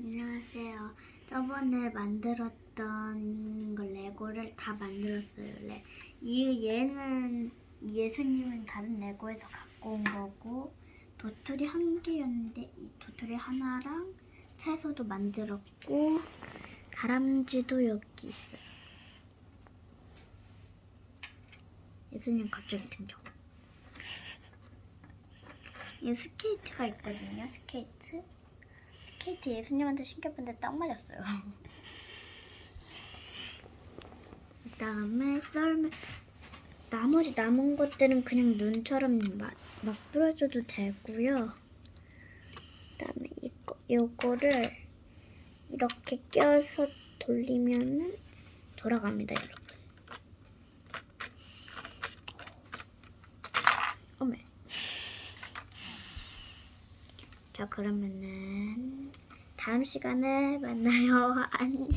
안녕하세요. 저번에 만들었던 걸 레고를 다 만들었어요. 레. 이 얘는 예수님은 다른 레고에서 갖고 온 거고 도토리 한 개였는데 이 도토리 하나랑 채소도 만들었고 다람쥐도 여기 있어요. 예수님 갑자기 등장. 이 스케이트가 있거든요. 스케이트. 스케이트 예수님한테 신겨봤는데 딱 맞았어요. 그다음에 썰매 나머지 남은 것들은 그냥 눈처럼 막, 막 뿌려줘도 되고요. 그다음에 이거 요거를 이렇게 껴서 돌리면은 돌아갑니다, 여러분. 어메. 자 그러면은 다음 시간에 만나요. 안녕.